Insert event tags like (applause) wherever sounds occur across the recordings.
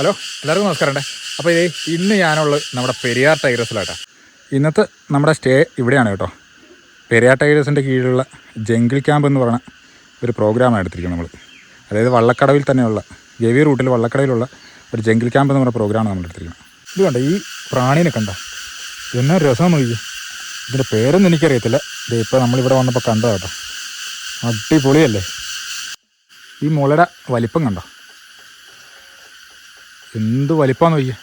Hello എല്ലാവർക്കും നമസ്കാരമുണ്ട് അപ്പോൾ ഇതേ ഇന്ന് ഞാനുള്ളത് നമ്മുടെ പെരിയാർ ടൈഗേഴ്സിലാട്ടാ. ഇന്നത്തെ നമ്മുടെ സ്റ്റേ ഇവിടെയാണ് കേട്ടോ. പെരിയാർ ടൈഗേഴ്സിന്റെ കീഴിലുള്ള ജംഗിൾ ക്യാമ്പ് എന്ന് പറയുന്ന ഒരു പ്രോഗ്രാമാണ് എടുത്തിരിക്കുന്നത് നമ്മൾ അതായത് വള്ളക്കടവിൽ തന്നെയുള്ള ഗവി റൂട്ടിൽ വള്ളക്കടവിലുള്ള ഒരു ജംഗിൾ ക്യാമ്പ് എന്ന് പറഞ്ഞ പ്രോഗ്രാമാണ് നമ്മൾ എടുത്തിരിക്കുന്നത്. ഇത് കണ്ടോ ഈ പ്രാണീനെ കണ്ടോ? എന്നാ രസം നോക്കി ഇതിന്റെ പേരൊന്നും എനിക്കറിയത്തില്ല. ഇത് ഇപ്പോൾ നമ്മളിവിടെ വന്നപ്പോൾ കണ്ടോ കേട്ടോ. അടിപൊളിയല്ലേ? ഈ മുളയുടെ വലിപ്പം കണ്ടോ? എന്ത് വലിപ്പമാണെന്ന് നോക്കിയേ.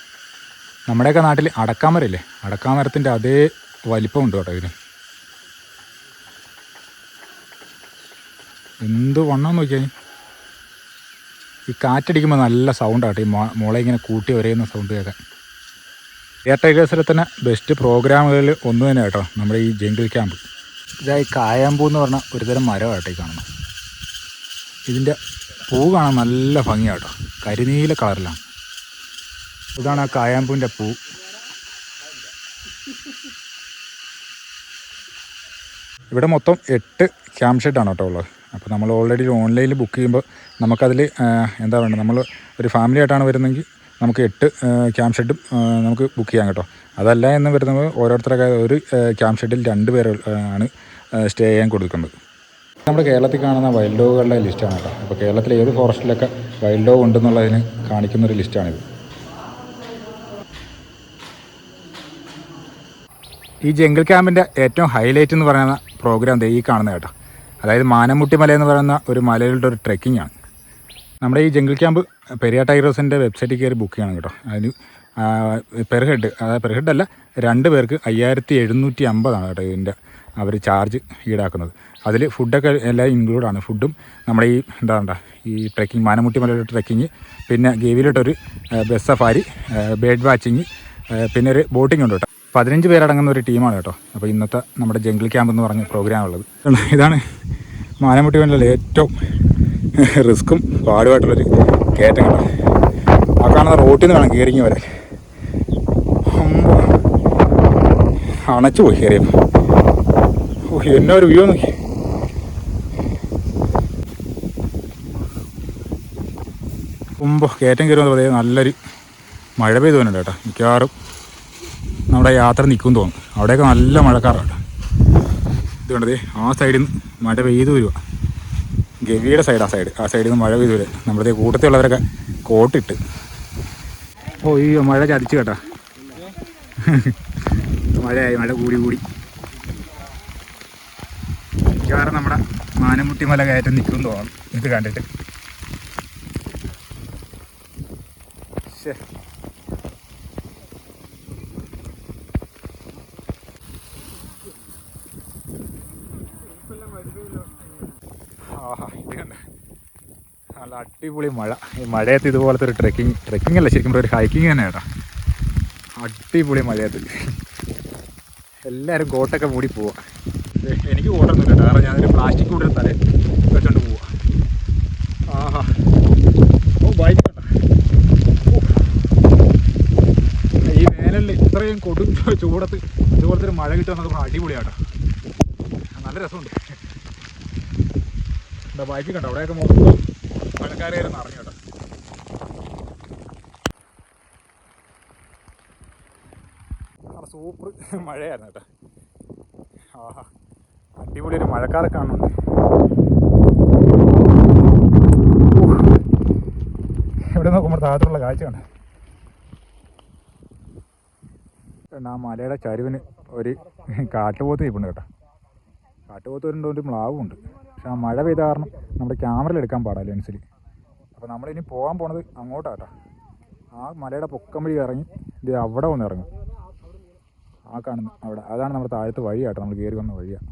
നമ്മുടെയൊക്കെ നാട്ടിൽ അടക്കാമരല്ലേ അടക്കാമരത്തിന്റെ അതേ വലിപ്പമുണ്ട് കേട്ടോ ഇതിന്. എന്ത് വണ്ണം നോക്കിയാൽ ഈ കാറ്റടിക്കുമ്പോൾ നല്ല സൗണ്ടാട്ടോ ഈ മുള ഇങ്ങനെ കൂട്ടി ഒരയുന്ന സൗണ്ട് കേൾക്കാൻ. ടൈഗേഴ്സിലെ തന്നെ ബെസ്റ്റ് പ്രോഗ്രാമുകളിൽ ഒന്ന് തന്നെ കേട്ടോ നമ്മുടെ ഈ ജംഗിൾ ക്യാമ്പ് ഇതായി കായാമ്പൂ എന്ന് പറഞ്ഞ ഒരുതരം മരമാട്ടോ ഈ കാണുന്നത്. ഇതിന്റെ പൂ കാണാൻ നല്ല ഭംഗിയാട്ടോ കരിനീല കളറിലാണ് ഇതാണ് ആ കായാമ്പൂവിന്റെ പൂ. ഇവിടെ മൊത്തം എട്ട് ക്യാമ്പ് ഷെഡാണ് കേട്ടോ ഉള്ളത്. അപ്പോൾ നമ്മൾ ഓൾറെഡി ഓൺലൈനിൽ ബുക്ക് ചെയ്യുമ്പോൾ നമുക്കതിൽ എന്താ വേണ്ടത് നമ്മൾ ഒരു ഫാമിലി ആയിട്ടാണ് വരുന്നതെങ്കിൽ നമുക്ക് എട്ട് ക്യാമ്പ് ഷെഡും നമുക്ക് ബുക്ക് ചെയ്യാം കേട്ടോ. അതല്ല എന്ന് വരുന്നത് ഓരോരുത്തരൊക്കെ ഒരു ക്യാമ്പ് ഷെഡിൽ രണ്ട് പേർ ആണ് സ്റ്റേ ചെയ്യാൻ കൊടുക്കുന്നത്. നമ്മുടെ കേരളത്തിൽ കാണുന്ന വൈൽഡ് ഡോഗുകളുടെ ലിസ്റ്റാണ് കേട്ടോ. അപ്പോൾ കേരളത്തിലെ ഏത് ഫോറസ്റ്റിലൊക്കെ വൈൽഡ് ഡോഗ് ഉണ്ടെന്നുള്ളതിന് കാണിക്കുന്നൊരു ലിസ്റ്റാണിത് ഈ ജംഗിൾ ക്യാമ്പിന്റെ ഏറ്റവും ഹൈലൈറ്റ് എന്ന് പറയുന്ന പ്രോഗ്രാം ഈ കാണുന്ന കേട്ടോ. അതായത് മാനമുട്ടി മല എന്ന് പറയുന്ന ഒരു മലയിലുള്ള ഒരു ട്രെക്കിംഗ് ആണ്. നമ്മുടെ ഈ ജംഗിൾ ക്യാമ്പ് പെരിയ ടൈഗേഴ്സിന്റെ വെബ്സൈറ്റിൽ കയറി ബുക്ക് ചെയ്യണം കേട്ടോ. അതിന് പെർ ഹെഡ് അതായത് പെർ ഹെഡ് അല്ല രണ്ട് പേർക്ക് അയ്യായിരത്തി എഴുന്നൂറ്റി അമ്പതാണ് കേട്ടോ ഇതിന്റെ അവർ ചാർജ് ഈടാക്കുന്നത്. അതിൽ ഫുഡൊക്കെ എല്ലാം ഇൻക്ലൂഡാണ് ഫുഡും നമ്മുടെ ഈ എന്താ പറയുക ഈ ട്രെക്കിംഗ് മാനമുട്ടി മലയുടെ ട്രെക്കിങ് പിന്നെ ഗവിയിലോട്ടൊരു ബസ് സഫാരി ബേഡ് വാച്ചിങ് പിന്നെ ഒരു ബോട്ടിംഗ് ഉണ്ട് കേട്ടോ. പതിനഞ്ച് പേരടങ്ങുന്ന ഒരു ടീമാണ് കേട്ടോ. അപ്പോൾ ഇന്നത്തെ നമ്മുടെ ജംഗിൾ ക്യാമ്പ് എന്ന് പറഞ്ഞ പ്രോഗ്രാം ഉള്ളത്. ഇതാണ് മാനമുട്ടി മലയിലെ ഏറ്റവും റിസ്ക്കും പാടുമായിട്ടുള്ളൊരു കയറ്റം കേട്ടോ. ആ കാണുന്ന റോട്ടിൽ നിന്ന് വേണം കയറിങ്ങി വരെ. അണച്ചു പോയി കയറിയപ്പോൾ ഓ ഒരു വ്യൂ നോക്കി. കയറ്റം കയറി വന്നപ്പോൾ നല്ലൊരു മഴ പെയ്തു തോന്നുന്നുണ്ട് കേട്ടോ മിക്കവാറും. നമ്മുടെ യാത്ര നിൽക്കും തോന്നും. അവിടെയൊക്കെ നല്ല മഴക്കാറാണ് ഇത് കണ്ടത് ആ സൈഡിൽ നിന്ന് മഴ പെയ്തു വരിക. ഗവിയുടെ സൈഡ് ആ സൈഡ് ആ സൈഡിൽ നിന്ന് മഴ പെയ്തു വരിക. നമ്മുടെ കൂട്ടത്തിലുള്ളവരൊക്കെ കോട്ടിട്ട്. ഓ ഈ മഴ ചതിച്ചു കേട്ടാ. മഴയായി മഴ കൂടി കൂടി. മിക്കവാറും നമ്മുടെ മാനമുട്ടി മല കയറ്റം നിൽക്കും തോന്നണം ഇത് കണ്ടിട്ട്. ശ്ശേ ആഹാ ഇത് കണ്ട നല്ല അടിപൊളി മഴ. ഈ മഴയത്ത് ഇതുപോലത്തെ ഒരു ട്രെക്കിംഗ് ട്രെക്കിംഗ് അല്ല ശരിക്കും ഒരു ഹൈക്കിംഗ് തന്നെ കേട്ടോ അടിപൊളി മഴയത്ത്. എല്ലാവരും കോട്ടൊക്കെ മൂടി പോവാ. ദേ, എനിക്ക് കോട്ടൊന്നുമില്ല കാരണം ഞാനൊരു പ്ലാസ്റ്റിക് കൂടെ തല വെച്ചോണ്ട് പോവാ. ആഹാ. ഓ ബൈക്ക് ഈ വേനലിൽ ഇത്രയും കൊടും ചൂടത്ത് ഇതുപോലത്തെ ഒരു മഴ കിട്ടുമെന്നൊക്കെ പറഞ്ഞാൽ അടിപൊളിയാട്ടോ. നല്ല രസമുണ്ട്. എന്താ ബൈക്ക് കണ്ടോ? അവിടെയൊക്കെ മൊത്തം മഴക്കാരായിരുന്നു അറിഞ്ഞു കേട്ടോ. സൂപ്പർ മഴയായിരുന്നു കേട്ടോ. ആഹാ അടിപൊളി ഒരു മഴക്കാരെ കാണുന്നുണ്ട് എവിടെ നോക്കുമ്പോൾ താഴത്തുള്ള കാഴ്ച കണ്ട? ആ മലയുടെ ചരിവിന് ഒരു കാട്ടുപോത്ത് നിൽപ്പുണ്ട് കേട്ടോ. കാട്ടുപോത്ത് വരുന്നുണ്ട് ഒരു മ്ലാവുമുണ്ട്. പക്ഷെ ആ മഴ പെയ്ത കാരണം നമ്മുടെ ക്യാമറയിൽ എടുക്കാൻ പാടാ ലെൻസിൽ അപ്പോൾ നമ്മളിനി പോകാൻ പോണത് അങ്ങോട്ടാട്ടോ. ആ മലയുടെ പൊക്കം വഴി ഇറങ്ങി ഇത് അവിടെ വന്ന് ഇറങ്ങും. ആ കാണുന്നു അവിടെ. അതാണ് നമ്മുടെ താഴത്തെ വഴിയാട്ടോ. നമ്മൾ കയറി വന്ന വഴിയാണ്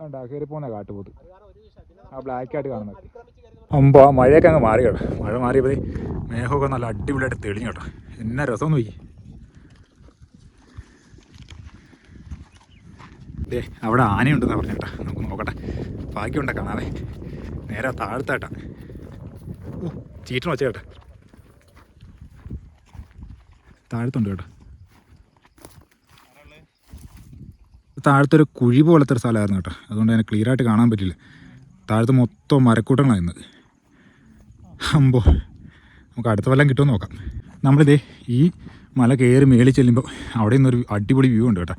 വേണ്ട കയറി പോകുന്ന കാട്ടുപോത്ത്. ആ ബ്ലാക്ക് ആയിട്ട് കാണുന്നത്. അമ്പോ മഴയൊക്കെ അങ്ങ് മാറി കേട്ടോ മഴ മാറിയപ്പോൾ മേഘമൊക്കെ നല്ല അടിപൊളിയായിട്ട് തെളിഞ്ഞു കേട്ടോ. എന്നാ രസം നോക്കി ദേ അവിടെ ആനയുണ്ടെന്നാണ് പറഞ്ഞു നമുക്ക് നോക്കട്ടെ. ബാക്കിയുണ്ട കാണാതെ. നേരെ താഴത്തായിട്ടാ. ചീറ്റണം വെച്ച കേട്ടോ. താഴത്തുണ്ട് കേട്ടോ. താഴത്തൊരു കുഴി പോലത്തെ ഒരു സ്ഥലമായിരുന്നു കേട്ടോ. അതുകൊണ്ട് അതിനെ ക്ലിയർ ആയിട്ട് കാണാൻ പറ്റില്ല. താഴത്ത് മൊത്തം മരക്കൂട്ടങ്ങളായിരുന്നു അമ്പോ നമുക്ക് അടുത്ത വല്ലം കിട്ടുമെന്ന് നോക്കാം. നമ്മളിതേ ഈ മല കയറി മേളിൽ ചെല്ലുമ്പോൾ അവിടെ നിന്നൊരു അടിപൊളി വ്യൂ ഉണ്ട് കേട്ടോ.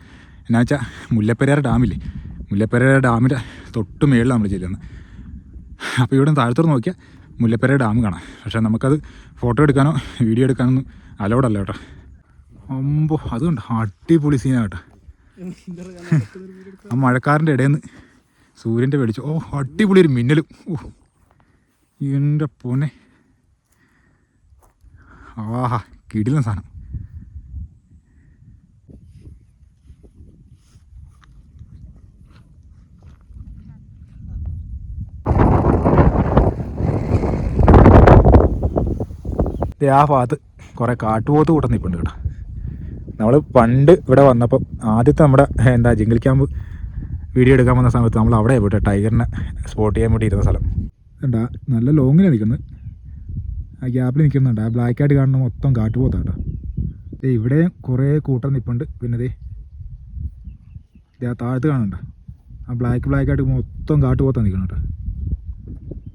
എന്നാ വെച്ചാൽ മുല്ലപ്പെരിയാർ ഡാമില്ലേ? മുല്ലപ്പെരിയാർ ഡാമിന്റെ തൊട്ട് മേളിൽ നമ്മൾ ചെല്ലുന്നത് അപ്പോൾ ഇവിടെ താഴത്തോട്ട് നോക്കിയാൽ മുല്ലപ്പെരിയാർ ഡാം കാണാം. പക്ഷേ നമുക്കത് ഫോട്ടോ എടുക്കാനോ വീഡിയോ എടുക്കാനൊന്നും അലൗഡ് അല്ല കേട്ടോ. അമ്പോ അതുകൊണ്ട് അടിപൊളി സീനാണ് കേട്ടോ. ആ മഴക്കാറിന്റെ ഇടയിൽ നിന്ന് സൂര്യന്റെ വെളിച്ചം. ഓ അടിപൊളി ഒരു മിന്നലും. ഓ എന്റെ പൊന്നെ. ആഹാ കിടിലൻ സാധനം. ആ ഭാഗത്ത് കുറേ കാട്ടുപോത്ത് കൂട്ടം നിൽപ്പുണ്ട് കേട്ടോ. നമ്മൾ പണ്ട് ഇവിടെ വന്നപ്പോൾ ആദ്യത്തെ നമ്മുടെ എന്താ ജിങ്കിൾ ക്യാമ്പ് വീഡിയോ എടുക്കാൻ വന്ന സമയത്ത് നമ്മൾ അവിടെ പോയിട്ട് ടൈഗറിനെ സ്പോട്ട് ചെയ്യാൻ വേണ്ടി ഇരുന്ന സ്ഥലം. എന്താ നല്ല ലോങ്ങിന് നിൽക്കുന്നത് ആ ഗ്യാപ്പിൽ നിൽക്കുന്നുണ്ട് ആ ബ്ലാക്ക് ആയിട്ട് കാണുന്ന മൊത്തം കാട്ടുപോത്താണ് കേട്ടോ ദേ ഇവിടെ കുറേ കൂട്ടം നിൽപ്പുണ്ട് പിന്നെ ദേ ആ താഴത്ത് കാണണ്ട ആ ബ്ലാക്ക് ബ്ലാക്ക് ആയിട്ട് മൊത്തം കാട്ടുപോത്താണ് നിൽക്കുന്നുണ്ട്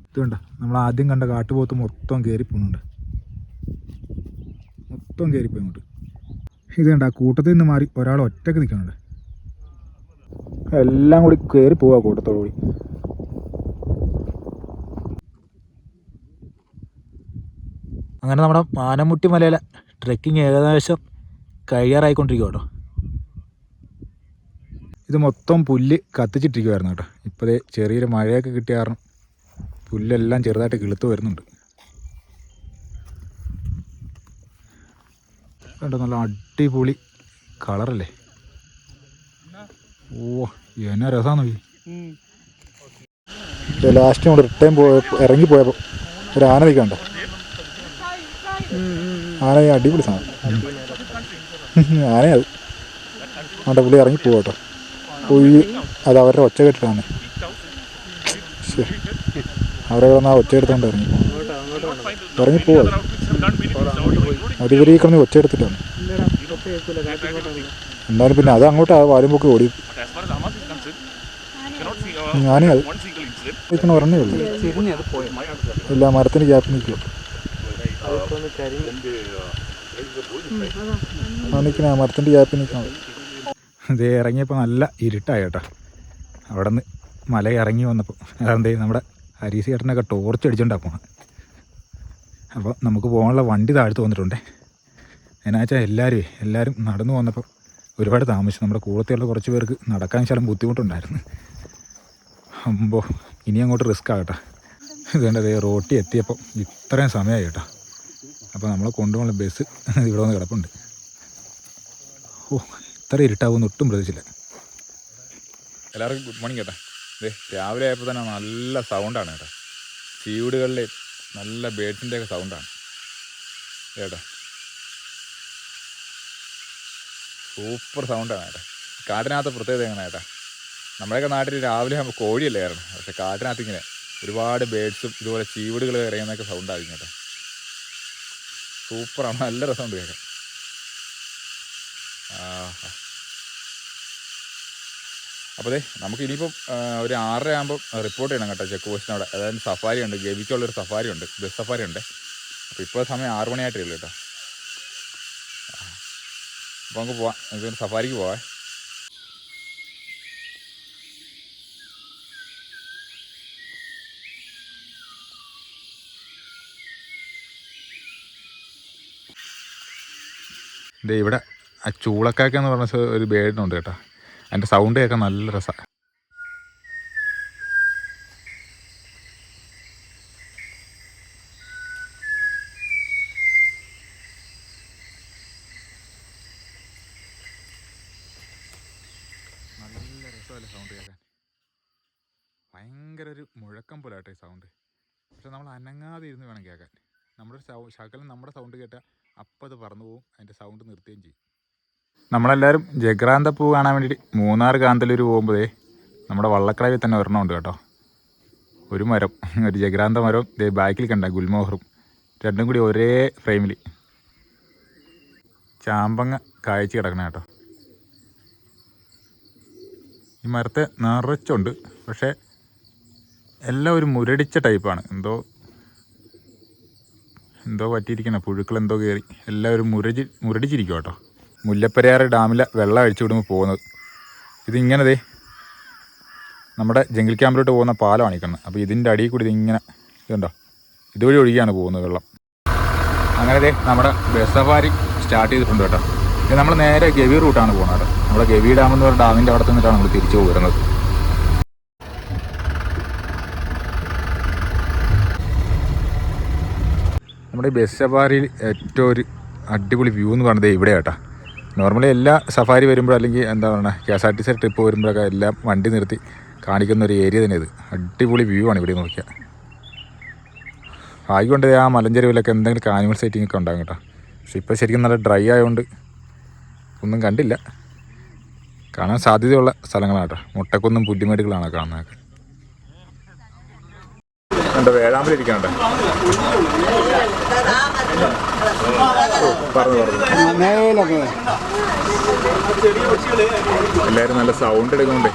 ഇത് കണ്ട നമ്മൾ ആദ്യം കണ്ട കാട്ടുപോത്ത് മൊത്തം കയറി പോകുന്നുണ്ട് മൊത്തം കയറിപ്പോയി അങ്ങോട്ട്. ഇത് കണ്ട ആ കൂട്ടത്തിൽ നിന്ന് മാറി ഒരാൾ ഒറ്റയ്ക്ക് നിൽക്കുന്നുണ്ട്. എല്ലാം കൂടി കയറി പോവാ കൂട്ടത്തോടു കൂടി. അങ്ങനെ നമ്മുടെ മാനമുട്ടി മലയിലെ ട്രെക്കിംഗ് ഏകദേശം കഴിയാറായിക്കൊണ്ടിരിക്കുക കേട്ടോ ഇത് മൊത്തം പുല്ല് കത്തിച്ചിട്ടിരിക്കുമായിരുന്നു കേട്ടോ. ഇപ്പോഴേ ചെറിയൊരു മഴയൊക്കെ കിട്ടിയ കാരണം പുല്ലെല്ലാം ചെറുതായിട്ട് കിളുത്ത് വരുന്നുണ്ട്. കണ്ടോ നല്ല അടിപൊളി കളറല്ലേ? ഓ എന്നാ രസാന്ന് ലാസ്റ്റ് നമ്മൾ റിട്ടേൺ പോയ ഇറങ്ങി പോയപ്പോൾ ഒരു ആന നിൽക്കണ്ട ആന അടിപൊളി സാധനം. ആനയത് അവിടെ പുള്ളി ഇറങ്ങി പോകട്ടോ പോയി അത് അവരുടെ ഒച്ച കെട്ടിട്ടാണ്. ശരി അവരെ ആ ഒച്ച എടുത്തോണ്ട് ഇറങ്ങി ഇറങ്ങി പോവാ. കിടന്ന് ഒച്ച എടുത്തിട്ടാണ് എന്നാലും പിന്നെ അത് അങ്ങോട്ട് ആ വാലുമ്പോക്ക് ഓടി. ഞാനേ അത് ഒരെണ്ണേ ഉള്ളൂ. ഇല്ല മരത്തിന് ഗ്യാപ്പ് നിൽക്കും. ആ നിൽക്കണ മരത്തിന്റെ ഗ്യാപ്പിൽ നിൽക്കണം. ഇത് ഇറങ്ങിയപ്പോൾ നല്ല ഇരുട്ടായി കേട്ടോ അവിടെ നിന്ന് മല ഇറങ്ങി വന്നപ്പോൾ അതെന്തേ നമ്മുടെ ഹരീസ് ചേട്ടനൊക്കെ ടോർച്ച് അടിച്ചോണ്ടാ പോണത് അപ്പോൾ നമുക്ക് പോകാനുള്ള വണ്ടി താഴ്ത്ത് വന്നിട്ടുണ്ടേ. എന്നാച്ചാൽ എല്ലാവരും എല്ലാവരും നടന്നു വന്നപ്പോൾ ഒരുപാട് താമസിച്ചു. നമ്മുടെ കൂടത്തിലുള്ള കുറച്ച് പേർക്ക് നടക്കാൻ ശലം ബുദ്ധിമുട്ടുണ്ടായിരുന്നു. അമ്പോ ഇനി അങ്ങോട്ട് റിസ്ക് ആകട്ടെ. ഇതുകൊണ്ട് അതേ റോട്ടി എത്തിയപ്പോൾ ഇത്രയും സമയമായി കേട്ടോ. അപ്പോൾ നമ്മളെ കൊണ്ടുപോകുന്ന ബസ് ഇവിടെ വന്ന് കിടപ്പുണ്ട്. ഓ ഇത്ര ഇരുട്ടാവുമെന്ന് ഒട്ടും പ്രതീക്ഷിച്ചില്ല. എല്ലാവർക്കും ഗുഡ് മോർണിംഗ് കേട്ടോ. ദേ രാവിലെ ആയപ്പോൾ തന്നെ നല്ല സൗണ്ടാണ് കേട്ടോ. ചീവീടുകളിലെ നല്ല ബേഡ്സിന്റെ ഒക്കെ സൗണ്ടാണ് കേട്ടോ? സൂപ്പർ സൗണ്ടാണ് ഏട്ടാ കാട്ടിനകത്ത് പ്രത്യേകത എങ്ങനെ ഏട്ടാ നമ്മുടെയൊക്കെ നാട്ടിൽ രാവിലെ ആകുമ്പോൾ കോഴിയല്ലേ കയറണം. പക്ഷെ കാട്ടിനകത്ത് ഇങ്ങനെ ഒരുപാട് ബേഡ്സും ഇതുപോലെ ചീവിടുകൾ ഇറങ്ങുന്നൊക്കെ സൗണ്ടായിരിക്കും കേട്ടോ. സൂപ്പറാണ്. നല്ല രസമുണ്ട് കേൾക്കാൻ ആഹാ. അപ്പോൾ അതെ നമുക്ക് ഇനിയിപ്പം ഒരു ആറര ആകുമ്പോൾ റിപ്പോർട്ട് ചെയ്യണം കേട്ടോ ചെക്ക് പോസ്റ്റിന് അവിടെ. അതായത് സഫാരി ഉണ്ട് ഗവിക്കുള്ളൊരു സഫാരി ഉണ്ട് ബസ് സഫാരി ഉണ്ട്. അപ്പോൾ ഇപ്പോൾ സമയം ആറ് മണിയായിട്ടേ ഉള്ളൂ കേട്ടോ. അപ്പോൾ നമുക്ക് പോവാം. നമുക്ക് സഫാരിക്ക് പോവാം. ഇവിടെ ആ ചൂളക്കാക്ക എന്ന് പറഞ്ഞ ഒരു ബേഡിനുണ്ട് കേട്ടോ. അതിന്റെ സൗണ്ട് കേൾക്കാൻ നല്ല രസമാണ് ഭയങ്കര ഒരു മുഴക്കം പോലെ ആട്ടെ സൗണ്ട് പക്ഷെ നമ്മൾ അനങ്ങാതെ ഇരുന്ന് വേണം കേൾക്കാൻ. നമ്മുടെ ശകലം നമ്മുടെ സൗണ്ട് കേട്ടാൽ അപ്പം അത് പറന്നു പോകും അതിന്റെ സൗണ്ട് നിർത്തുകയും ചെയ്യും. നമ്മളെല്ലാവരും ജഗ്രാന്ത പൂ കാണാൻ വേണ്ടിയിട്ട് മൂന്നാർ കാന്തല്ലൂർ പോകുമ്പോഴേ നമ്മുടെ വള്ളക്കടവിൽ തന്നെ ഒരെണ്ണമുണ്ട് കേട്ടോ. ഒരു മരം ഒരു ജഗ്രാന്ത മരം ദേ ബാക്കിൽ കണ്ട ഗുൽമോഹറും രണ്ടും കൂടി ഒരേ ഫ്രെയിമിൽ ചാമ്പങ്ങ കായച്ച് കിടക്കണ കേട്ടോ. ഈ മരത്തെ നിറച്ചുണ്ട് പക്ഷേ എല്ലാം ഒരു മുരടിച്ച ടൈപ്പാണ്. എന്തോ എന്തോ പറ്റിയിരിക്കണ പുഴുക്കൾ എന്തോ കയറി എല്ലാവരും മുരടി മുരടിച്ചിരിക്കും കേട്ടോ. മുല്ലപ്പെരിയാർ ഡാമിലെ വെള്ളം അഴിച്ചു വിടുമ്പോൾ പോകുന്നത്. ഇതിങ്ങനതേ നമ്മുടെ ജംഗിൾ ക്യാമ്പിലോട്ട് പോകുന്ന പാലമാണ് ഈ അപ്പോൾ ഇതിന്റെ അടിയിൽ കൂടി ഇതിങ്ങനെ ഇതുണ്ടോ? ഇതുവഴി ഒഴുകിയാണ് പോകുന്നത് വെള്ളം. അങ്ങനെ ദേ നമ്മുടെ ബസ് സ്റ്റാർട്ട് ചെയ്തിട്ടുണ്ട് കേട്ടോ. ഇത് നമ്മൾ നേരെ ഗവി റൂട്ടാണ് പോകുന്നത് നമ്മുടെ ഗവി ഡാം എന്ന് പറഞ്ഞ ഡാമിന്റെ അവിടെ നിന്നിട്ടാണ് നമ്മൾ തിരിച്ചു പോരുന്നത്. നമ്മുടെ ഈ ബസ് ഏറ്റവും ഒരു അടിപൊളി വ്യൂ എന്ന് പറഞ്ഞത് ഇവിടെ കേട്ടോ. നോർമലി എല്ലാ സഫാരി വരുമ്പോഴും അല്ലെങ്കിൽ എന്താ പറയുക K S R T C trip വരുമ്പോഴൊക്കെ എല്ലാം വണ്ടി നിർത്തി കാണിക്കുന്ന ഒരു ഏരിയ തന്നെ ഇത്. അടിപൊളി വ്യൂ ആണ് ഇവിടെ നോക്കിയാൽ ആയിക്കൊണ്ട് ആ മലഞ്ചെരുവിലൊക്കെ എന്തെങ്കിലും ആനിമൽ സൈറ്റിംഗ് ഒക്കെ ഉണ്ടാകും കേട്ടോ. പക്ഷെ ഇപ്പോൾ ശരിക്കും നല്ല ഡ്രൈ ആയതുകൊണ്ട് ഒന്നും കണ്ടില്ല. കാണാൻ സാധ്യതയുള്ള സ്ഥലങ്ങളാണ് കേട്ടോ. മുട്ടക്കുന്നും പുല്ലിമേടുകളാണ് കാണുന്നത്. കണ്ടോ? വേഴാമ്പലിരിക്കണ്ട പറഞ്ഞു പറഞ്ഞു. എല്ലാരും എല്ലാവരും നല്ല സൗണ്ട് എടുക്കുന്നുണ്ട്.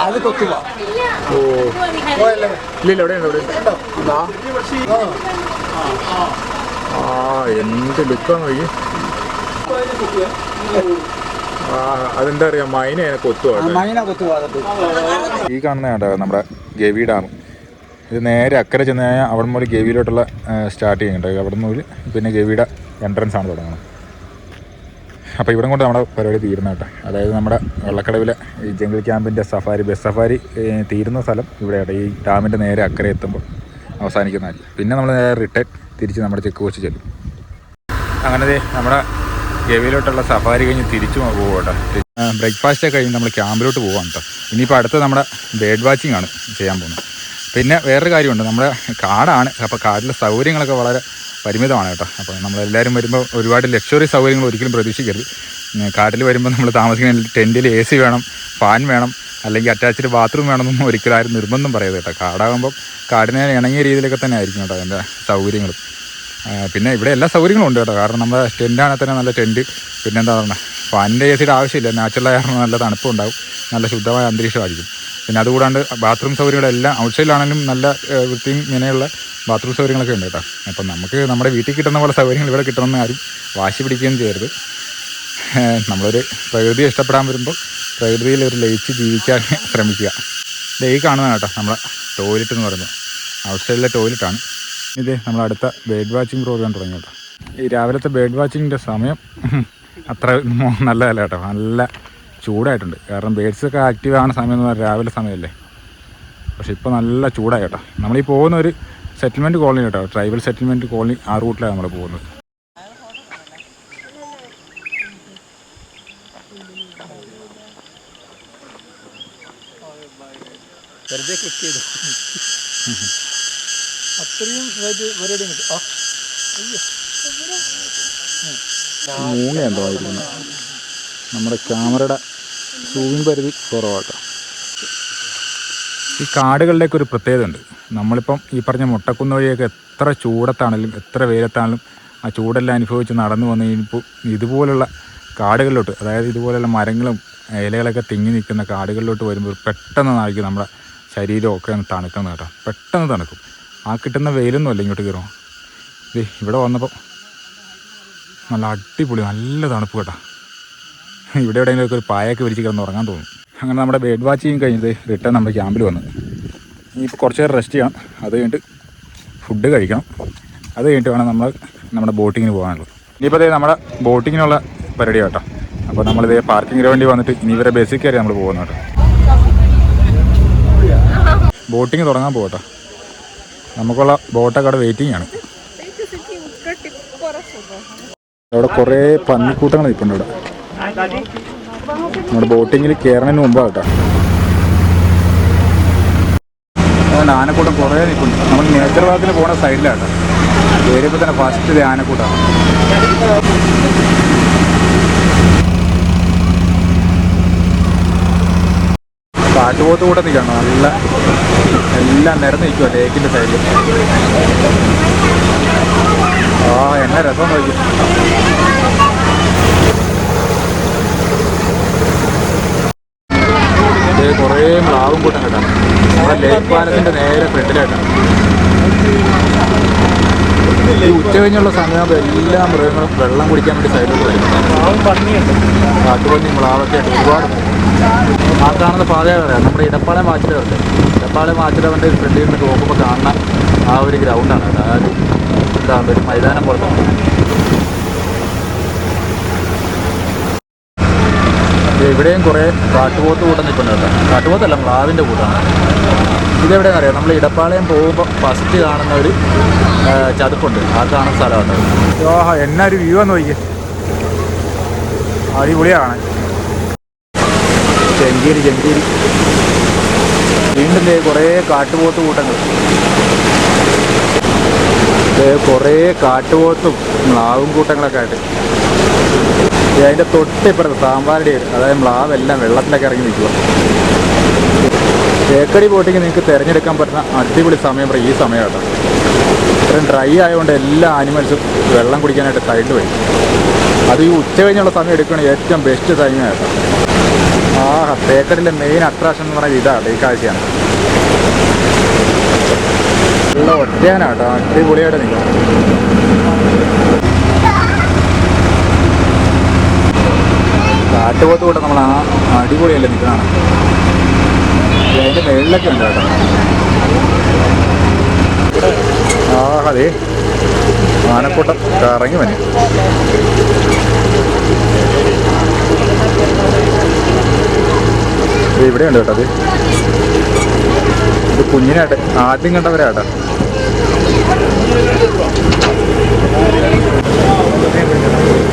അത് ഓ. ഇല്ല എവിടെയുണ്ട് എവിടെ ആ എന്ത് ലുക്കാണോ ആ അതെന്താ പറയാ മൈന കൊത്തുവാ മൈന കൊത്തുക ഈ കാണുന്ന കേട്ടോ നമ്മുടെ ഗവി ഡാം. ഇത് നേരെ അക്കരെ ചെന്ന് കഴിഞ്ഞാൽ അവിടെ മുതൽ ഗവിയിലോട്ടുള്ള സ്റ്റാർട്ട് ചെയ്യുന്നുണ്ട് അവിടെ നിന്ന് പിന്നെ ഗവിയുടെ എൻട്രൻസ് ആണ് തുടങ്ങുന്നത് അപ്പോൾ ഇവിടെ കൊണ്ട് നമ്മുടെ പരിപാടി തീരുന്ന കേട്ടോ. അതായത് നമ്മുടെ വെള്ളക്കടവിലെ ഈ ജംഗിൾ ക്യാമ്പിന്റെ സഫാരി ബസ് സഫാരി തീരുന്ന സ്ഥലം ഇവിടെയാണ് ഈ ഡാമിന്റെ നേരെ അക്കരെ എത്തുമ്പോൾ അവസാനിക്കുന്നതായിരിക്കും. പിന്നെ നമ്മൾ നേരെ റിട്ടേൺ തിരിച്ച് നമ്മുടെ ചെക്ക് പോസ്റ്റ് ചെല്ലും. അങ്ങനെ ദേ നമ്മുടെ ഗവിയിലോട്ടുള്ള സഫാരി കഴിഞ്ഞ് തിരിച്ചു പോകട്ടെ കേട്ടോ. ബ്രേക്ക്ഫാസ്റ്റ് ഒക്കെ കഴിഞ്ഞ് നമ്മൾ ക്യാമ്പിലോട്ട് പോകാം കേട്ടോ. ഇനിയിപ്പോൾ അടുത്ത് നമ്മുടെ ബേഡ് വാച്ചിങ് ആണ് ചെയ്യാൻ പോകുന്നത്. പിന്നെ വേറൊരു കാര്യമുണ്ട്. നമ്മുടെ കാടാണ്. അപ്പോൾ കാടിലെ സൗകര്യങ്ങളൊക്കെ വളരെ പരിമിതമാണ് കേട്ടോ. അപ്പോൾ നമ്മളെല്ലാവരും വരുമ്പോൾ ഒരുപാട് ലക്ഷറി സൗകര്യങ്ങൾ ഒരിക്കലും പ്രതീക്ഷിക്കരുത്. കാട്ടിൽ വരുമ്പോൾ നമ്മൾ താമസിക്കുന്ന ടെന്റിൽ എ സി വേണം ഫാൻ വേണം അല്ലെങ്കിൽ അറ്റാച്ച്ഡ് ബാത്റൂം വേണമെന്നൊന്നും ഒരിക്കലും ആരും നിർബന്ധം പറയരുത് കേട്ടോ. കാടാകുമ്പോൾ കാടിനെ ഇണങ്ങിയ രീതിയിലൊക്കെ തന്നെ ആയിരിക്കും കേട്ടോ അതിന്റെ സൗകര്യങ്ങളും. പിന്നെ ഇവിടെ എല്ലാ സൗകര്യങ്ങളും ഉണ്ട് കേട്ടോ. കാരണം നമ്മുടെ ടെന്റാണെങ്കിൽ തന്നെ നല്ല ടെന്റ് പിന്നെ എന്താ പറയുക ഫാനിന്റെ എ സിയുടെ ആവശ്യമില്ല. നാച്ചുറലായ നല്ല തണുപ്പുണ്ടാവും. നല്ല ശുദ്ധമായ അന്തരീക്ഷമായിരിക്കും. പിന്നെ അതുകൂടാണ്ട് ബാത്റൂം സൗകര്യങ്ങളെല്ലാം ഔട്ട്സൈഡിലാണെങ്കിലും നല്ല വൃത്തിയും ഇങ്ങനെയുള്ള ബാത്റൂം സൗകര്യങ്ങളൊക്കെ ഉണ്ട് കേട്ടോ. അപ്പം നമുക്ക് നമ്മുടെ വീട്ടിൽ കിട്ടുന്ന പോലെ സൗകര്യങ്ങൾ ഇവിടെ കിട്ടണമെന്ന് ആരും വാശി പിടിക്കുകയും ചെയ്യരുത്. നമ്മളൊരു പ്രകൃതിയെ ഇഷ്ടപ്പെടാൻ വരുമ്പോൾ പ്രകൃതിയിൽ ഒരു ലയിച്ച് ജീവിക്കാൻ (laughs) ശ്രമിക്കുക. ഈ കാണുന്ന കേട്ടോ നമ്മുടെ ടോയ്ലറ്റ് എന്ന് പറയുന്നത്. ഔട്ട്സൈഡിലെ ടോയ്ലറ്റാണ്. ഇത് നമ്മൾ അടുത്ത ബേഡ് വാച്ചിങ് പ്രോഗ്രാം തുടങ്ങി കേട്ടോ. ഈ രാവിലത്തെ ബേഡ് വാച്ചിങ്ങിന്റെ സമയം അത്ര നല്ല നല്ലതല്ല കേട്ടോ. നല്ല ചൂടായിട്ടുണ്ട്. കാരണം ബേഡ്സ് ഒക്കെ ആക്റ്റീവ് ആവുന്ന സമയം എന്ന് പറഞ്ഞാൽ രാവിലെ സമയമല്ലേ പക്ഷെ ഇപ്പോൾ നല്ല ചൂടായി കേട്ടോ. നമ്മളീ പോകുന്ന ഒരു സെറ്റിൽമെന്റ് കോളനി കേട്ടോ. ട്രൈബൽ സെറ്റിൽമെന്റ് കോളനി ആ റൂട്ടിലാണ് നമ്മൾ പോകുന്നത്. ചെയ്തു. അത്രയും ഇതായിട്ട് പരിപാടി കിട്ടും ആ. മൂങ്ങ എന്തോ ആയിരുന്നു നമ്മുടെ ക്യാമറയുടെ സൂമിങ് പരിധി കുറവാട്ടോ. ഈ കാടുകളിലേക്ക് ഒരു പ്രത്യേകത ഉണ്ട്. നമ്മളിപ്പം ഈ പറഞ്ഞ മുട്ടക്കുന്ന് വഴിയൊക്കെ എത്ര ചൂടത്താണെങ്കിലും എത്ര വെയിലത്താണെങ്കിലും ആ ചൂടെല്ലാം അനുഭവിച്ച് നടന്നു വന്നു കഴിഞ്ഞപ്പോൾ ഇതുപോലുള്ള കാടുകളിലോട്ട് അതായത് ഇതുപോലുള്ള മരങ്ങളും ഇലകളൊക്കെ തിങ്ങി നിൽക്കുന്ന കാടുകളിലോട്ട് വരുമ്പോൾ പെട്ടെന്ന് പെട്ടെന്നായിരിക്കും നമ്മുടെ ശരീരമൊക്കെ ഒന്ന് തണുക്കുന്നത് കേട്ടോ. പെട്ടെന്ന് തണുക്കും. ആ കിട്ടുന്ന വെയിലൊന്നും അല്ല ഇങ്ങോട്ട് കയറും ദേ ഇവിടെ വന്നപ്പോൾ നല്ല അടിപൊളി നല്ല തണുപ്പ് കേട്ടോ. ഇവിടെ എവിടെയെങ്കിലുമൊക്കെ ഒരു പായൊക്കെ വിരിച്ച് കിടന്ന് ഉറങ്ങാൻ തോന്നും. അങ്ങനെ നമ്മുടെ ബെഡ് വാച്ചിങ് കഴിഞ്ഞത് റിട്ടേൺ നമ്മുടെ ക്യാമ്പിൽ വന്ന്. ഇനിയിപ്പോൾ കുറച്ച് നേരം റെസ്റ്റ് ചെയ്യണം. അത് കഴിഞ്ഞിട്ട് ഫുഡ് കഴിക്കണം. അത് കഴിഞ്ഞിട്ട് വേണം നമ്മൾ നമ്മുടെ ബോട്ടിങ്ങിന് പോകാനുള്ളത്. ഇനിയിപ്പോൾ ദേ നമ്മുടെ ബോട്ടിങ്ങിനുള്ള പരിപാടി കേട്ടോ. അപ്പോൾ നമ്മളിത് പാർക്കിങ്ങിന് വേണ്ടി വന്നിട്ട് ഇനി ഇവരെ ബസ്സിൽ കയറി നമ്മൾ പോകുന്നു കേട്ടോ. ബോട്ടിങ് തുടങ്ങാൻ പോകട്ടോ നമുക്കുള്ള ബോട്ടൊക്കെ അവിടെ വെയിറ്റിംഗ് ആണ്. അവിടെ കുറേ പന്നിക്കൂട്ടങ്ങൾ നിൽപ്പുണ്ട് ഇവിടെ. നമ്മുടെ ബോട്ടിങ്ങിൽ കയറണതിന് മുമ്പാ കേട്ടോ. അതുകൊണ്ട് ആനക്കൂട്ടം കുറേ നിൽക്കുന്നു നമ്മൾ നേച്ചർ പാർക്കിൽ പോകുന്ന സൈഡിലാണ് കയറിയപ്പോൾ തന്നെ ഫസ്റ്റ് ഇത് ആനക്കൂട്ടമാണ് കാട്ടുപോത്ത് കൂടെ നിൽക്കണം. നല്ല എല്ലാം നിരന്ന് നിൽക്കുക ലേക്കിന്റെ സൈഡിൽ ആ എന്നാ രസം നോക്കി. കുറേ മ്ലാവും കൂട്ടം കേട്ടോ. നമ്മുടെ ലേക്ക് പാലത്തിന്റെ നേരെ ഫ്രണ്ടിലേക്കാണ് ഈ ഉച്ച കഴിഞ്ഞുള്ള സമയമാകുമ്പോൾ എല്ലാ മൃഗങ്ങളും വെള്ളം കുടിക്കാൻ വേണ്ടി സൈഡിലോട്ട് വരും. കാട്ടുപന്നി മ്ലാവൊക്കെ ആയിട്ട് ഒരുപാട് ആ കാണുന്ന പാതയാണ് പറയാം നമ്മുടെ ഇടപ്പാളയം വാച്ചിലവരുടെ ഇടപ്പാളയം വാച്ചിലവന്റെ ഫ്രണ്ടിൽ നിന്ന് നോക്കുമ്പോൾ കാണുന്ന ആ ഒരു ഗ്രൗണ്ടാണ് അതായത് എന്താ ഒരു മൈതാനം പോലത്തെ ഇവിടെയും കുറേ കാട്ടുപോത്ത് കൂട്ടം നിൽക്കുന്നുണ്ട് കേട്ടോ. കാട്ടുപോത്തല്ല മ്ലാവിന്റെ കൂട്ടാണ് ഇതെവിടെയാണെന്ന് അറിയാം നമ്മൾ ഇടപ്പാളയം പോകുമ്പോൾ ഫസ്റ്റ് കാണുന്ന ഒരു ചതുപ്പുണ്ട്. ആ കാണുന്ന സ്ഥലമാണ് ഓഹോ എന്നാ ഒരു വ്യൂ എന്ന് നോക്കിയേ. അടിപൊളിയാണ്. ചെങ്കീരി ചെങ്കീരി. വീണ്ടും കുറേ കാട്ടുപോത്ത് കൂട്ടങ്ങൾ. കുറേ കാട്ടുപോത്തും മ്ലാവും കൂട്ടങ്ങളൊക്കെ ആയിട്ട്. അതിന്റെ തൊട്ടിപ്പുറത്ത് സാമ്പാരുടെ അതായത് മ്ലാവെല്ലാം വെള്ളത്തിലൊക്കെ ഇറങ്ങി നിൽക്കുക തേക്കടി ബോട്ടിങ് നിങ്ങൾക്ക് തിരഞ്ഞെടുക്കാൻ പറ്റുന്ന അടിപൊളി സമയം പറയും ഈ സമയം കേട്ടോ ഇത്രയും ഡ്രൈ ആയതുകൊണ്ട് എല്ലാ ആനിമൽസും വെള്ളം കുടിക്കാനായിട്ട് സൈഡിൽ വരും അത് ഈ ഉച്ച കഴിഞ്ഞുള്ള സമയം എടുക്കുകയാണെങ്കിൽ ഏറ്റവും ബെസ്റ്റ് ടൈമാണ് കേട്ടോ. ആ തേക്കടിലെ മെയിൻ അട്രാക്ഷൻ എന്ന് പറയുന്നത് ഇതാണ് ഈ കാഴ്ചയാണ്. നല്ല ഒറ്റയാനാട്ടോ അടിപൊളിയായിട്ട് നിൽക്കും. കാട്ടുപോത്ത് കൂടെ നമ്മൾ ആ അടിപൊളിയല്ലേ നിൽക്കുന്നതാണ് അതിന്റെ മേളിലൊക്കെ ഉണ്ട് കേട്ടോ. ആ അതെ ആനക്കൂട്ടം. കറങ്ങി വന്നു. ഇവിടെ ഇവിടെയുണ്ട് കേട്ടോ അത് ഇത് കുഞ്ഞിനായിട്ട്. ആദ്യം കണ്ടവരാട്ടോ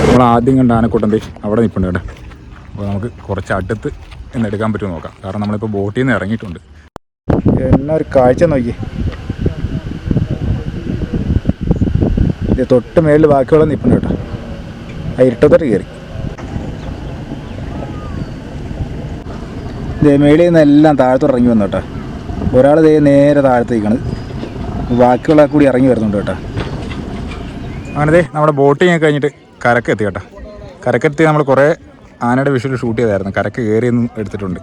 നമ്മൾ ആദ്യം കണ്ട ആനക്കൂട്ടം അവിടെ നിൽപ്പുണ്ട് കേട്ടോ. അപ്പോൾ നമുക്ക് കുറച്ച് അടുത്ത് എന്ന് എടുക്കാൻ പറ്റുമോ നോക്കാം. കാരണം നമ്മളിപ്പോൾ ബോട്ടിൽ നിന്ന് ഇറങ്ങിയിട്ടുണ്ട്. എന്നാ ഒരു കാഴ്ച നോക്കി ഇത് തൊട്ട് മേളിൽ ബാക്കിയുള്ള നിൽപ്പുണ്ട് കേട്ടോ. ആ ഇരുട്ടത്തോട്ട് കയറി. മേളിൽ നിന്ന് എല്ലാം താഴത്തോട്ട് ഇറങ്ങി വന്നു കേട്ടോ. ഒരാൾ ദേ നേരെ താഴത്തേക്കാണ്. ബാക്കിയുള്ള കൂടി ഇറങ്ങി വരുന്നുണ്ട് കേട്ടോ. അങ്ങനെ ദേ നമ്മുടെ ബോട്ടിങ് ഒക്കെ കഴിഞ്ഞിട്ട് കരക്കെത്തി കേട്ടോ. കരക്കെത്തി നമ്മൾ കുറേ ആനയുടെ വിഷ്വൽ ഷൂട്ട് ചെയ്തായിരുന്നു. കരക്ക് കയറിയൊന്നും എടുത്തിട്ടുണ്ട്.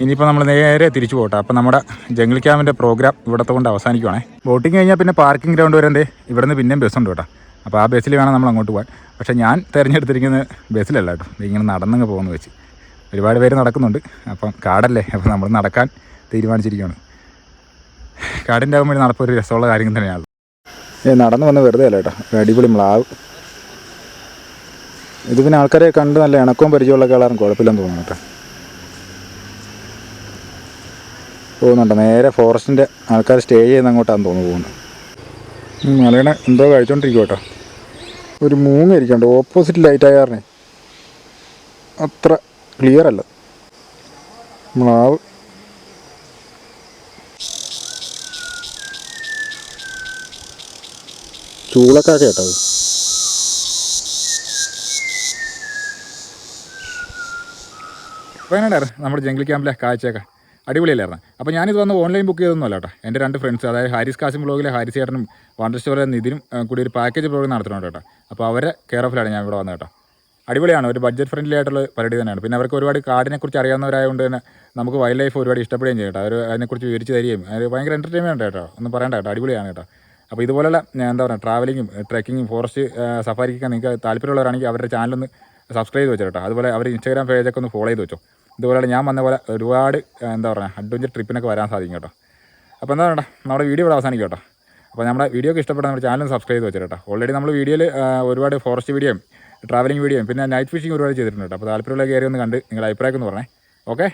ഇനിയിപ്പോൾ നമ്മൾ നേരെ തിരിച്ചു പോകട്ടെ അപ്പോൾ നമ്മുടെ ജംഗിൾ ക്യാമ്പിന്റെ പ്രോഗ്രാം ഇവിടത്തെ കൊണ്ട് അവസാനിക്കുവാണേ. ബോട്ടിങ് കഴിഞ്ഞാൽ പിന്നെ പാർക്കിംഗ് ഗ്രൗണ്ട് വരെ ഇവിടെ നിന്ന് പിന്നെയും ബസ്സുണ്ട് കേട്ടോ. അപ്പോൾ ആ ബസ്സിൽ വേണം നമ്മൾ അങ്ങോട്ട് പോകാൻ പക്ഷേ ഞാൻ തിരഞ്ഞെടുത്തിരിക്കുന്ന ബസ്സിലല്ല കേട്ടോ. ഇങ്ങനെ നടന്നങ്ങ് പോകുന്നു വെച്ച്. ഒരുപാട് പേര് നടക്കുന്നുണ്ട്. അപ്പം കാടല്ലേ? അപ്പോൾ നമ്മൾ നടക്കാൻ തീരുമാനിച്ചിരിക്കുകയാണ്. കാടിന്റെ ആകുമ്പോൾ നടപ്പൊരു രസമുള്ള കാര്യം തന്നെയാണ്. നടന്നു വന്ന് വെറുതെ അല്ല കേട്ടോ. അടിപൊളി മ്ലാവ്. ഇത് പിന്നെ ആൾക്കാരെ കണ്ട് നല്ല ഇണക്കവും പരിചയമുള്ള കളറും കുഴപ്പമില്ലെന്ന് തോന്നുന്നു കേട്ടോ. പോകുന്നുണ്ട് നേരെ ഫോറസ്റ്റിന്റെ ആൾക്കാർ സ്റ്റേ ചെയ്യുന്ന അങ്ങോട്ടാന്ന് തോന്നുന്നു പോകുന്നത് മലയണ എന്തോ കഴിച്ചോണ്ടിരിക്കും കേട്ടോ. ഒരു മൂങ്ങ ഇരിക്കണ്ട് ഓപ്പോസിറ്റ് ലൈറ്റ് അത്ര ക്ലിയർ അല്ല. മ്ലാവ് ചൂളക്കാക്ക വയനാടായിരുന്നു. നമ്മുടെ ജംഗിൾ ക്യാമ്പിലെ കാഴ്ചയൊക്കെ. അടിപൊളിയല്ലായിരുന്നു. അപ്പോൾ ഞാനിത് വന്ന് ഓൺലൈൻ ബുക്ക് ചെയ്തൊന്നും അല്ല കേട്ടോ. എന്റെ രണ്ട് ഫ്രണ്ട്സ് അതായത് ഹാരിസ് കാസിം ബ്ലോഗിലെ ഹാരിസ് ചേട്ടനും വണ്ടർ സ്റ്റോറിലെ നിതിനും കൂടി ഒരു പാക്കേജ് പ്രോഗ്രാം നടത്തുന്നുണ്ട് കേട്ടോ. അപ്പോൾ അവരെ കെയർ ഓഫിലാണ് ഞാൻ ഇവിടെ വന്നത് കേട്ടോ. അടിപൊളിയാണ്. ഒരു ബഡ്ജറ്റ് ഫ്രണ്ട്ലി ആയിട്ടുള്ള പരിപാടി തന്നെയാണ്. പിന്നെ അവർക്ക് ഒരുപാട് കാടിനെക്കുറിച്ച് അറിയാവുന്നവരായതുകൊണ്ട് തന്നെ നമുക്ക് വൈൽഡ് ലൈഫ് ഒരുപാട് ഇഷ്ടപ്പെടുകയും ചെയ്യും കേട്ടോ. അവർ അതിനെക്കുറിച്ച് വിവരിച്ച് തരികയും. അത് ഭയങ്കര എന്റർടൈൻമെന്റ് കേട്ടോ. ഒന്നും പറയണ്ട കേട്ടോ. അടിപൊളിയാണ് കേട്ടോ. അപ്പോൾ ഇതുപോലുള്ള എന്താ പറയുക ട്രാവലിങ്ങും ട്രക്കിങ്ങും ഫോറസ്റ്റ് സഫാരിക്കൊക്കെ നിങ്ങൾക്ക് താല്പര്യമുള്ളവരാണെങ്കിൽ അവരുടെ ചാനലൊന്ന് സബ്സ്ക്രൈബ് ചെയ്ത് വെച്ചോ കേട്ടോ. അതുപോലെ അവർ ഇൻസ്റ്റാഗ്രാം പേജൊക്കെ ഒന്ന് ഫോളോ ചെയ്ത് വെച്ചോ. ഇതുപോലെ ഞാൻ വന്ന പോലെ ഒരുപാട് എന്താ പറയുക അഡ്വഞ്ചർ ട്രിപ്പിനൊക്കെ വരാൻ സാധിക്കും കേട്ടോ. അപ്പോൾ എന്താ വേണ്ട നമ്മുടെ വീഡിയോ ഇവിടെ അവസാനിക്കും കേട്ടോ. അപ്പോൾ നമ്മുടെ വീഡിയോ ഒക്കെ നമ്മുടെ ചാനൽ സബ്സ്ക്രൈബ് ചെയ്ത് വെച്ചോ ഓൾറെഡി നമ്മൾ വീഡിയോയിൽ ഒരുപാട് ഫോറസ്റ്റ് വീഡിയോയും ട്രാവലിംഗ് വീഡിയോയും പിന്നെ നൈറ്റ് ഫിഷിംഗ് ഒരുപാട് ചെയ്തിട്ടുണ്ട് കേട്ടോ. അപ്പോൾ താല്പര്യമുള്ള കയറി ഒന്ന് കണ്ട് നിങ്ങളുടെ അഭിപ്രായം ഒന്ന് പറഞ്ഞേ. ഓക്കെ